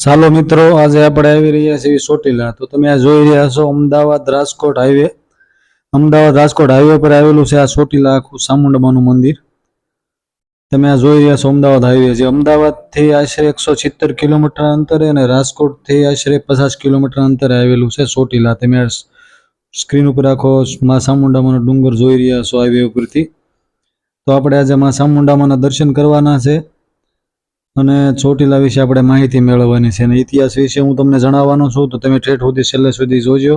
ચાલો મિત્રો, આજે આપણે આવી રહ્યા છીએ ચોટીલા. તો તમે આ જોઈ રહ્યા છો અમદાવાદ રાજકોટ હાઈવે. અમદાવાદ રાજકોટ હાઈવે પર આવેલું છે આ ચોટીલા આખું ચામુંડામાનું મંદિર. તમે આ જોઈ રહ્યા છો અમદાવાદ હાઈવે જે અમદાવાદથી આશરે એકસો સિત્તેર કિલોમીટર અંતરે અને રાજકોટથી આશરે પચાસ કિલોમીટર અંતરે આવેલું છે ચોટીલા. તમે સ્ક્રીન ઉપર આખો મા ચામુંડામાનો ડુંગર જોઈ રહ્યા છો હાઈવે ઉપરથી. તો આપણે આજે મા ચામુંડામાના દર્શન કરવાના છે. અને ચોટીલા વિશે આપણે માહિતી મેળવવાની છે. અને ઇતિહાસ વિશે હું તમને જણાવવાનો છું, તો તમે ઠેઠ સુધી છેલ્લે સુધી જોજો.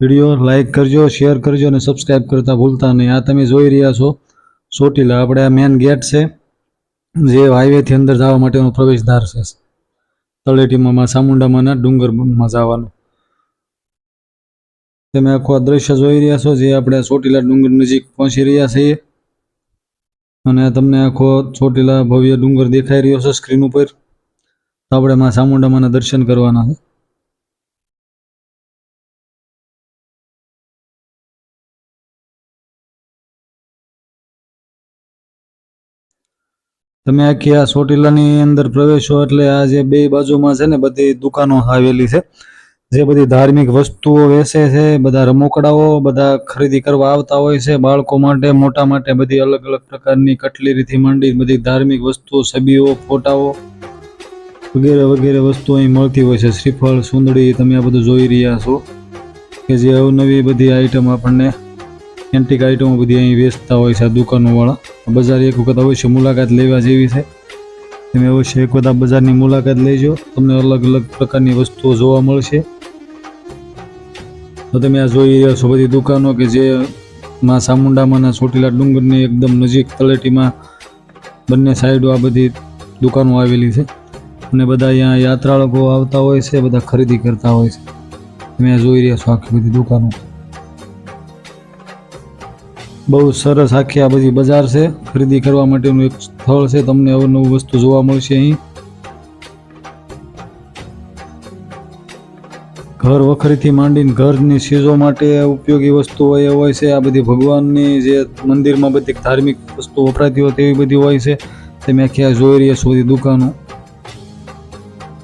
વીડિયો લાઇક કરજો, શેર કરજો અને સબસ્ક્રાઈબ કરતા ભૂલતા નહીં. આ તમે જોઈ રહ્યા છો, ચોટીલા આપણે આ મેન ગેટ છે, જે હાઈવેથી અંદર જવા માટેનો પ્રવેશદ્વાર છે. તળેટીમાં માં ચામુંડામાંના ડુંગરમાં જવાનું. તમે આખું આ દ્રશ્ય જોઈ રહ્યા છો, જે આપણે ચોટીલા ડુંગર નજીક પહોંચી રહ્યા છીએ. અને તમને આખો ચોટીલા ભવ્ય ડુંગર દેખાઈ રહ્યો છે સ્ક્રીન ઉપર. આપણે માં ચામુંડામાના દર્શન કરવાના છે. તમે આખી આ ચોટીલાની અંદર પ્રવેશો એટલે આ જે બે બાજુમાં છે ને બધી દુકાનો આવેલી છે. જે બધી ધાર્મિક વસ્તુઓ વેચે છે, બધા રમકડાઓ, બધા ખરીદી કરવા આવતા હોય છે, બાળકો માટે, મોટા માટે બધી અલગ અલગ પ્રકારની કટલેરીથી માંડી, બધી ધાર્મિક વસ્તુઓ, છબીઓ, ફોટાઓ વગેરે વગેરે વસ્તુઓ અહીં મળતી હોય છે. શ્રીફળ, સુંદડી તમે આ બધું જોઈ રહ્યા છો કે જે અવનવી બધી આઈટમ આપણને એન્ટિક આઈટમો બધી અહીં વેચતા હોય છે આ દુકાનોવાળા. બજાર એક વખત અવશ્ય મુલાકાત લેવા જેવી છે. તમે અવશ્ય એક વખત બજારની મુલાકાત લેજો. તમને અલગ અલગ પ્રકારની વસ્તુઓ જોવા મળશે. તો તમે આ જોઈ રહ્યા છો બધી દુકાનો કે જે માં ચામુંડામાંના ચોટીલા ડુંગરની એકદમ નજીક તળેટીમાં બંને સાઈડો આ બધી દુકાનો આવેલી છે. અને બધા અહીંયા યાત્રાળકો આવતા હોય છે, બધા ખરીદી કરતા હોય છે. તમે આ જોઈ રહ્યા છો આખી બધી દુકાનો. બહુ સરસ આખી આ બધી બજાર છે. ખરીદી કરવા માટેનું એક સ્થળ છે. તમને અવનવું વસ્તુ જોવા મળશે અહીં. ઘર વખરીથી માંડીને ઘરની ચીજો માટે ઉપયોગી વસ્તુ એ હોય છે. આ બધી ભગવાનની જે મંદિરમાં બધી ધાર્મિક વસ્તુ વપરાતી હોય તેવી બધી હોય છે. તમે મેં આ જોઈ રહ્યા છો બધી દુકાનો.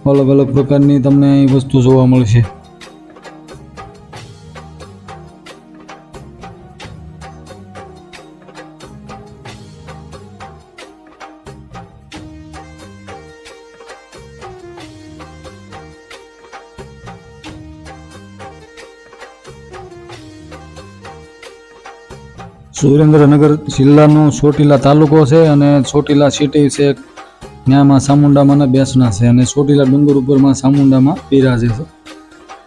અલગ અલગ પ્રકારની તમને અહીં વસ્તુ જોવા મળશે. સુરેન્દ્રનગર જિલ્લાનો ચોટીલા તાલુકો છે અને ચોટીલા સિટી છે. ત્યાંમાં ચામુંડામાના બેસના છે અને ચોટીલા ડુંગર ઉપરમાં ચામુંડામાં બિરાજે છે.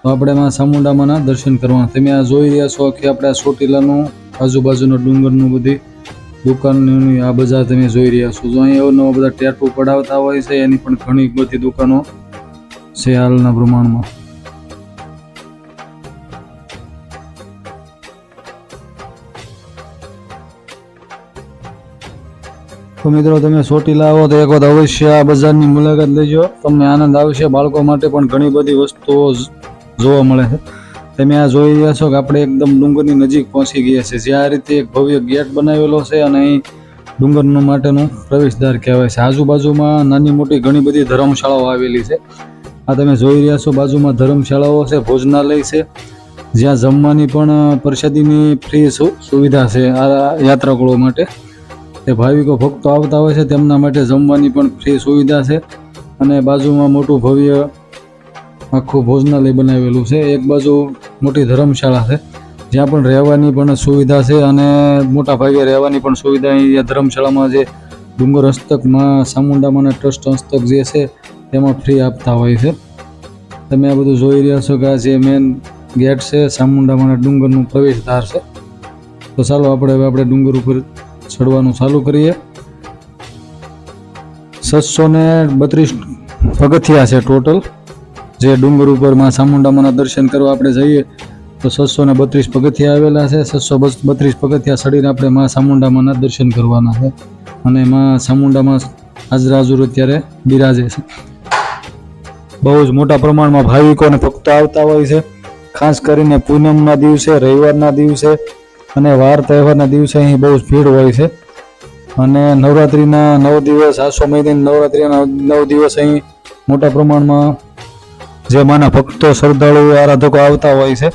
તો આપણે માં ચામુંડામાના દર્શન કરવાના. તમે આ જોઈ રહ્યા છો કે આપણે ચોટીલાનું આજુબાજુનો ડુંગરનું બધી દુકાનની આ બજાર તમે જોઈ રહ્યા છો. જો અહીં નવા બધા ટેટુ પડાવતા હોય છે, એની પણ ઘણી બધી દુકાનો છે હાલના પ્રમાણમાં. તો મિત્રો, તમે ચોટીલા આવો તો એક વખત અવશ્ય આ બજારની મુલાકાત લેજો. તમને આનંદ આવશે. બાળકો માટે પણ ઘણી બધી વસ્તુઓ જોવા મળે છે. તમે આ જોઈ રહ્યા છો કે આપણે એકદમ ડુંગરની નજીક પહોંચી ગયા છે જે આ રીતે એક ભવ્ય ગેટ બનાવેલો છે અને અહીં ડુંગરનું માટેનું પ્રવેશદ્વાર કહેવાય છે. આજુબાજુમાં નાની મોટી ઘણી બધી ધર્મશાળાઓ આવેલી છે. આ તમે જોઈ રહ્યા છો, બાજુમાં ધર્મશાળાઓ છે, ભોજનાલય છે. જ્યાં જમવાની પણ પ્રસાદીની ફ્રી સુવિધા છે આ યાત્રાળુઓ માટે. તે ભાવિકો ભક્તો આવતા હોય છે, તેમના માટે જમવાની પણ ફ્રી સુવિધા છે. અને બાજુમાં મોટું ભવ્ય આખું ભોજનાલય બનાવેલું છે. એક બાજુ મોટી ધર્મશાળા છે, જ્યાં પણ રહેવાની પણ સુવિધા છે અને મોટા ભાગે રહેવાની પણ સુવિધા અહીંયા ધર્મશાળામાં જે ડુંગર હસ્તકમાં ચામુંડામાના ટ્રસ્ટ હસ્તક જે છે, તેમાં ફ્રી આપતા હોય છે. તમે આ બધું જોઈ રહ્યા છો કે આ જે મેન ગેટ છે ચામુંડામાના ડુંગરનું પ્રવેશદ્વાર છે. તો ચાલો આપણે હવે આપણે ડુંગર ઉપર ચડવાનું ચાલુ કરીએ. છસો ને બત્રીસ પગથિયા છે ટોટલ. જે ડુંગર ઉપરમાં ચામુંડામાના દર્શન કરવા આપણે જઈએ, તો છસો ને બત્રીસ પગથિયા આવેલા છે. છસો બત્રીસ પગથિયા ચડીને આપણે માં ચામુંડામાના દર્શન કરવાના છે. અને માં ચામુંડામાં હાજરાજુર અત્યારે બિરાજે છે. બહુ જ મોટા પ્રમાણમાં ભાવિકો અને ભક્તો આવતા હોય છે. ખાસ કરીને પૂનમના દિવસે, રવિવારના દિવસે અને વાર તહેવારના દિવસે અહીં બહુ જ ભીડ હોય છે. અને નવરાત્રિના નવ દિવસ આસો મહિનાની નવરાત્રિના નવ દિવસ અહીં મોટા પ્રમાણમાં જે માના ભક્તો, શ્રદ્ધાળુઓ, આરાધકો આવતા હોય છે.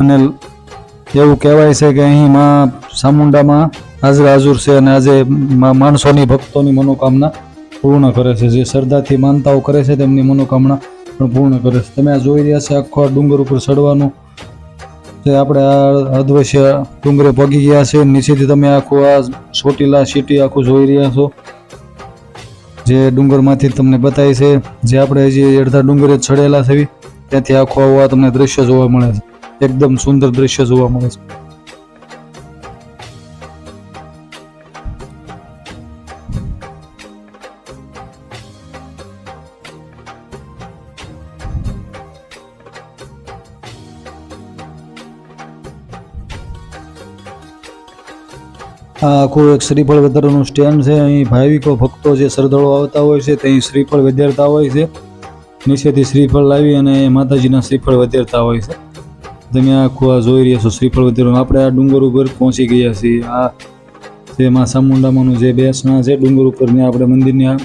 અને એવું કહેવાય છે કે અહીં માં ચામુંડામાં હાજર હાજર છે અને આજે માણસોની ભક્તોની મનોકામના પૂર્ણ કરે છે. જે શ્રદ્ધાથી માનતાઓ કરે છે તેમની મનોકામના પણ પૂર્ણ કરે છે. તમે આ જોઈ રહ્યા છે આખો ડુંગર ઉપર ચડવાનું જે આપણે આ અદ્વશ્ય ડુંગરે પગી ગયા છે. નીચેથી તમે આખું આ ચોટીલા સિટી આખું જોઈ રહ્યા છો. જે ડુંગરમાંથી તમને બતાવી છે જે આપણે હજી અડધા ડુંગરે ચડેલા છે. ત્યાંથી આખું આવું આ તમને દ્રશ્ય જોવા મળે છે. એકદમ સુંદર દ્રશ્ય જોવા મળે છે. આખું એક શ્રીફળ વેતરનું સ્ટેન્ડ છે. અહીં ભાવિકો, ભક્તો જે શ્રદ્ધાળુ આવતા હોય છે, તે અહીં શ્રીફળ વધારતા હોય છે. નીચેથી શ્રીફળ લાવી અને માતાજીના શ્રીફળ વધારતા હોય છે. તમે આખું આ જોઈ રહ્યા છો, શ્રીફળ વધારવાનું. આપણે આ ડુંગર ઉપર પહોંચી ગયા છીએ. આ જે માં ચામુંડામાનું જે બેસણા છે, ડુંગર ઉપર ને આપણે મંદિરની આ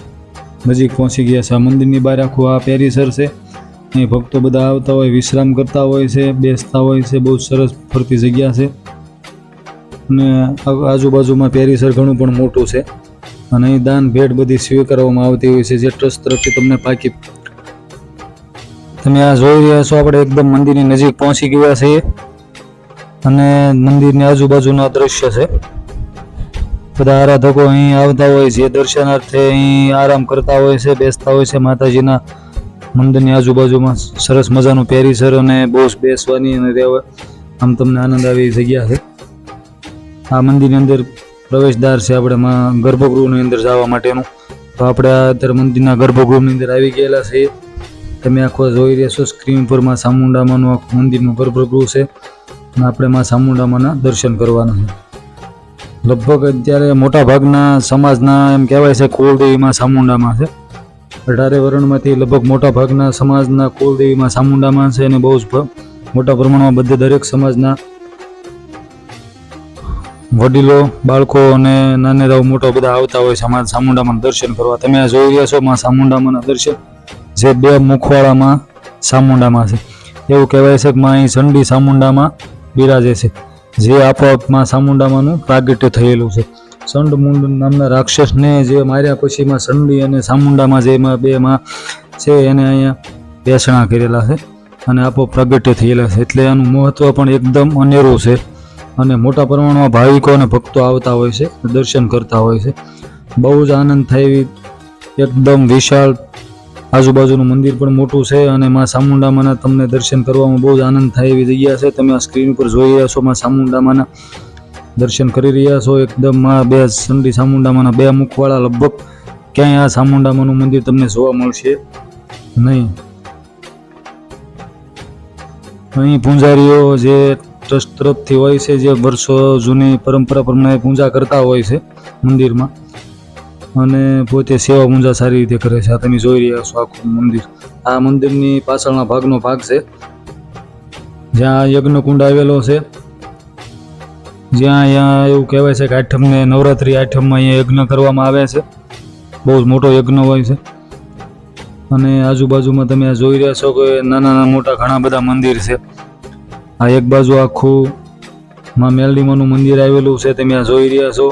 નજીક પહોંચી ગયા છે આ મંદિરની બહાર આખું આ પેરીસર છે. અહીં ભક્તો બધા આવતા હોય, વિશ્રામ કરતા હોય છે, બેસતા હોય છે. બહુ સરસ ફરતી જગ્યા છે. અને આજુબાજુમાં પેરીસર ઘણું પણ મોટું છે. અને અહીં દાન ભેટ બધી સ્વીકારવામાં આવતી હોય છે, જે ટ્રસ્ટ તરફથી તમને પાકી. તમે આ જોઈ રહ્યા છો, આપણે એકદમ મંદિરની નજીક પહોંચી ગયા છીએ. અને મંદિરની આજુબાજુના દ્રશ્ય છે. બધા આરાધકો અહીં આવતા હોય છે, દર્શનાર્થે અહીં આરામ કરતા હોય છે, બેસતા હોય છે, માતાજીના મંદિરની આજુબાજુમાં સરસ મજાનું પેરીસર અને બહુ બેસવાની અને રહેવા. આમ તમને આનંદ આવી જગ્યા છે. આ મંદિરની અંદર પ્રવેશદ્વાર છે. આપણે ગર્ભગૃહની અંદર જવા માટેનું. તો આપણે અત્યારે મંદિરના ગર્ભગૃહની અંદર આવી ગયેલા છીએ. તમે આખો જોઈ રહ્યા છો સ્ક્રીન પરમાં ચામુંડામાનું આખું મંદિરનું ગર્ભગૃહ છે. અને આપણે માં ચામુંડામાના દર્શન કરવાના છે. લગભગ અત્યારે મોટા ભાગના સમાજના એમ કહેવાય છે કુળદેવીમાં ચામુંડામાં છે. અઢારે વર્ણમાંથી લગભગ મોટા ભાગના સમાજના કુળદેવીમાં ચામુંડામાં છે અને બહુ જ મોટા પ્રમાણમાં બધે દરેક સમાજના વડીલો, બાળકો અને નાનેરાઓ મોટો બધા આવતા હોય છે. અમારા ચામુંડામાં દર્શન કરવા. તમે આ જોઈ રહ્યા છો માં સામુંડામાં દર્શન? જે બે મુખવાળામાં ચામુંડામાં છે. એવું કહેવાય છે કે માં અહીં ચંડી ચામુંડામાં બિરાજે છે. જે આપોઆપમાં ચામુંડામાંનું પ્રાગટ્ય થયેલું છે. ચંડ મુંડ નામના રાક્ષસને જે માર્યા પછી માં ચંડી અને ચામુંડામાં જે એમાં બેમાં છે એને અહીંયા બેસણા કરેલા છે અને આપો પ્રગટ્ય થયેલા છે. એટલે એનું મહત્વ પણ એકદમ અનેરું છે. અને મોટા પ્રમાણમાં ભાવિકો અને ભક્તો આવતા હોય છે, દર્શન કરતા હોય છે. બહુ જ આનંદ થાય એવી એકદમ વિશાળ આજુબાજુનું મંદિર પણ મોટું છે અને માં ચામુંડામાના તમને દર્શન કરવામાં બહુ જ આનંદ થાય એવી જગ્યા છે. તમે આ સ્ક્રીન ઉપર જોઈ રહ્યા છો માં ચામુંડામાના દર્શન કરી રહ્યા છો. એકદમમાં બે સંડી ચામુંડામાના બે મુખવાળા લગભગ ક્યાંય આ ચામુંડામાનું મંદિર તમને જોવા મળશે નહીં. અહીં પૂંજારીઓ જે ટ્રસ્ટ તરફથી હોય છે, જે વર્ષો જૂની પરંપરા પ્રમાણે પૂજા કરતા હોય છે મંદિરમાં. અને પોતે સેવા પૂજા સારી રીતે કરે છે. આ તમે જોઈ રહ્યા છો આખું મંદિર. આ મંદિરની પાછળના ભાગનો ભાગ છે. જ્યાં યજ્ઞકુંડ આવેલો છે. જ્યાં અહીંયા એવું કહેવાય છે કે આઠમને નવરાત્રિ આઠમમાં અહીંયા યજ્ઞ કરવામાં આવે છે. બહુ જ મોટો યજ્ઞ હોય છે. અને આજુબાજુમાં તમે જોઈ રહ્યા છો કે નાના નાના મોટા ઘણા બધા મંદિર છે. આ એક બાજુ આખું માં મેલડીમાનું મંદિર આવેલું છે, તમે આ જોઈ રહ્યા છો.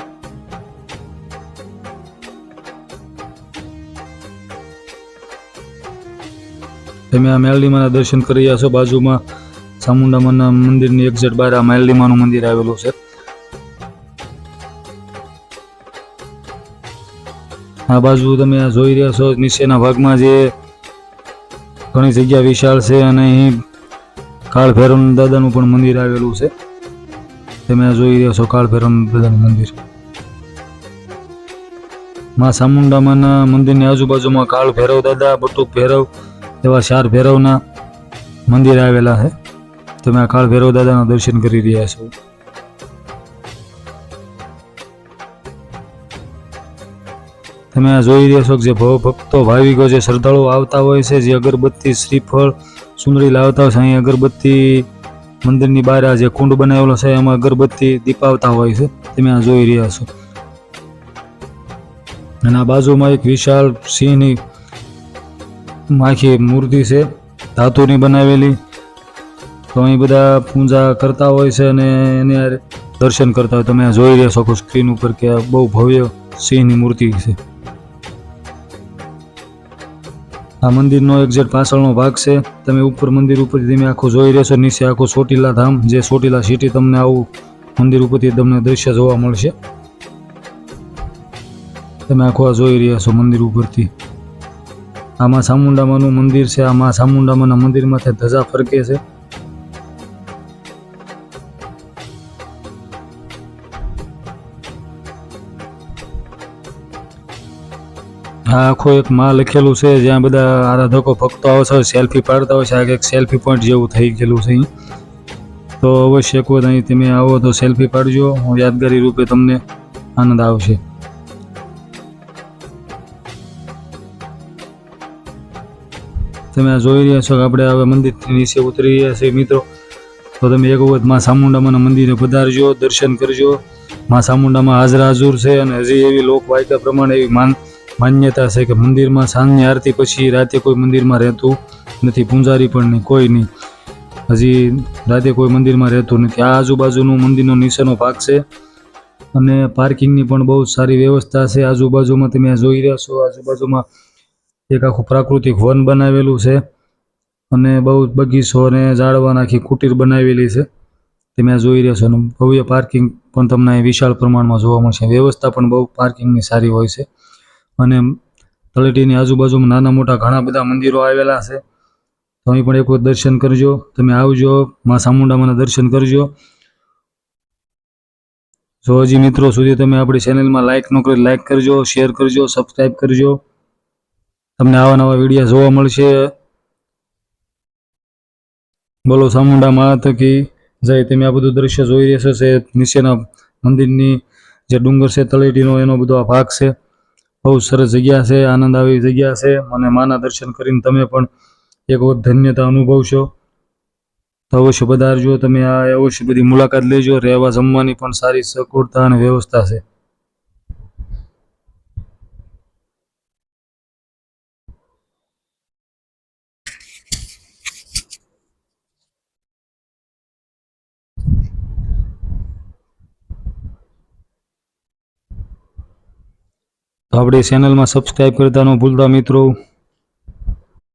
તમે આ મેલડીમાના દર્શન કરી રહ્યા છો, બાજુમાં ચામુંડામાના મંદિરની એક્ઝેટ બહાર આ મેલડીમાનું મંદિર આવેલું છે. આ બાજુ તમે આ જોઈ રહ્યા છો, નીચેના ભાગમાં જે ઘણી જગ્યા વિશાળ છે અને અહીં કાળ ભૈરવ દાદાનું પણ મંદિર આવેલું છે. તમે જોઈ રહ્યા છો કાળ ભૈરવ દાદાનું મંદિર. માં ચામુંડામાના મંદિરની આજુબાજુમાં કાળ ભૈરવ દાદા, બટુક ભૈરવ એવા ચાર ભૈરવના મંદિર આવેલા છે. તમે આ કાળ ભૈરવ દાદાના દર્શન કરી રહ્યા છો. તમે આ જોઈ રહ્યા છો કે જે ભક્તો ભાવિકો જે શ્રદ્ધાળુઓ આવતા હોય છે, જે અગરબત્તી, શ્રીફળ સુંદરી લાવતા હોય છે. અહીંયા અગરબત્તી મંદિરની બહાર જે કુંડ બનાવેલો છે, એમાં અગરબત્તી દીપાવતા હોય છે. તમે આ જોઈ રહ્યા છો. અને આ બાજુમાં એક વિશાળ સિંહની આખી મૂર્તિ છે, ધાતુની બનાવેલી. તો અહીં બધા પૂજા કરતા હોય છે અને એને દર્શન કરતા હોય. તમે જોઈ રહ્યા છો સ્ક્રીન ઉપર કે આ બહુ ભવ્ય સિંહની મૂર્તિ છે. આ મંદિરનો એક્ઝેક્ટ પાછળનો ભાગ છે, તમે ઉપર મંદિર ઉપરથી તમે આખું જોઈ રહ્યા છો નીચે આખું ચોટીલા ધામ, જે ચોટીલા સિટી તમને આવું મંદિર ઉપરથી તમને દ્રશ્ય જોવા મળશે. તમે આખું આ જોઈ રહ્યા છો મંદિર ઉપરથી. આમાં ચામુંડામાનું મંદિર છે આમાં ચામુંડામાના મંદિરમાંથી ધજા ફરકે છે. આ આખો એક માં લખેલું છે, જ્યાં બધા આરાધકો ભક્તો આવે છે સેલ્ફી પાડતા હોય છે, આ એક સેલ્ફી પોઈન્ટ જેવું થઈ ગયેલું છે તો અવશ્ય વખત અહીં તમે આવો તો સેલ્ફી પાડજો, હું યાદગારી રૂપે તમને આનંદ આવશે. તમે આ જોઈ રહ્યા છો કે આપણે હવે મંદિરથી નીચે ઉતરી રહ્યા છીએ, મિત્રો. તો તમે એક વખતમાં ચામુંડામાના મંદિરે પધારજો, દર્શન કરજો. માં ચામુંડામાં હાજર હાજર છે અને હજી એવી લોકવાયકા પ્રમાણે એવી માન માન્યતા છે કે મંદિરમાં સાંજની આરતી પછી રાતે કોઈ મંદિરમાં રહેતું નથી, પૂંજારી પણ નહીં, કોઈ નહીં. હજી રાતે કોઈ મંદિરમાં રહેતું નથી. આ આજુબાજુનું મંદિરનો નીચેનો ભાગ છે અને પાર્કિંગની પણ બહુ સારી વ્યવસ્થા છે. આજુબાજુમાં તમે જોઈ રહ્યા છો, આજુબાજુમાં એક આખું પ્રાકૃતિક વન બનાવેલું છે અને બહુ બગીચો અને ઝાડવા નાખી કુટીર બનાવેલી છે. તમે જોઈ રહ્યા છો અને ભવ્ય પાર્કિંગ પણ તમને વિશાળ પ્રમાણમાં જોવા મળશે. વ્યવસ્થા પણ બહુ પાર્કિંગની સારી હોય છે. અને તળેટીની આજુબાજુમાં નાના મોટા ઘણા બધા મંદિરો આવેલા છે. તો અહીં પણ એક વખત દર્શન કરજો. તમે આવજો, મા ચામુંડામાના દર્શન કરજો. જો હજી મિત્રો સુધી તમે આપણી ચેનલમાં લાઇક ન કરી લાઇક કરજો શેર કરજો સબસ્ક્રાઈબ કરજો. તમને આવા નવા વિડીયા જોવા મળશે. બોલો ચામુંડા માત કી જય. તમે આ બધું દ્રશ્ય જોઈ રહ્યા છે નીચેના મંદિરની જે ડુંગર છે, તળેટીનો એનો બધો આ ભાગ છે. બહુ સરસ જગ્યા છે, આનંદ આવી જગ્યા છે. મને માના દર્શન કરીને તમે પણ એક વખત ધન્યતા અનુભવશો. તો અવશ્ય પધારજો. તમે આ અવશ્ય બધી મુલાકાત લેજો. રહેવા જમવાની પણ સારી સગવડતા અને વ્યવસ્થા છે. તો આપણી ચેનલમાં સબસ્ક્રાઈબ કરતા ન ભૂલતા મિત્રો.